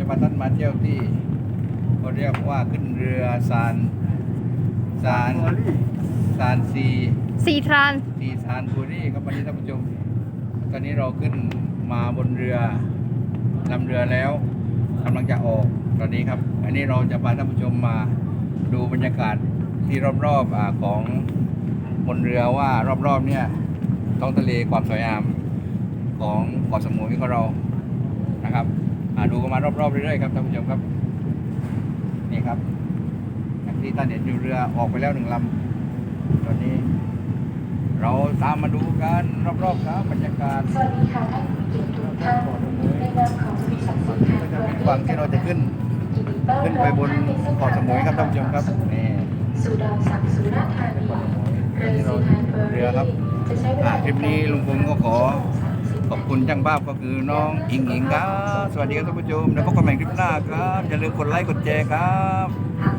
จะพาท่านมาเที่ยวที่เขาเรียกว่าขึ้นเรือซานซานซานซีสีทรานซีซานบุรีครับวันนี้ท่านผู้ชมตอนนี้เราขึ้นมาบนเรือลำเรือแล้วกำลังจะออกตอนนี้ครับ อันนี้เราจะพาท่านผู้ชมมาดูบรรยากาศที่รอบๆอาของบนเรือว่ารอบๆเนี่ยท้องทะเลความสวยงามของเกาะสมุยของเรานะครับอ่า ดูกันมารอบๆเรื่อยๆครับท่านผู้ชมครับนี่ครับอย่างที่ท่านเห็นอยู่เรือออกไปแล้วหนึ่งลำตอนนี้ เราตามมาดูกันรอบๆครับบรรยากาศสวัสดีค่ะท่านผู้เกียรติทุกท่านในนามของบริษัทสินค้าก็จะเป็นฝั่งที่เราจะขึ้น ขึ้นไปบนเกาะสมุยครับท่านผู้ชมครับนี่สู่ดอนสักสุราษฎร์ธานีเกาะสมุยเรือที่เราซีไฮเบอร์เรือครับจะใช้เวอ่าลาคลิปนี้ลุงพงก็ขอ ขอบคุณช่างภาพก็คือน้องอิงอิงครับ สวัสดีครับท่านผู้ชมแล้วพบกันใหม่คลิปหน้าครับ อย่าลืมกดไลค์กดแชร์ครับ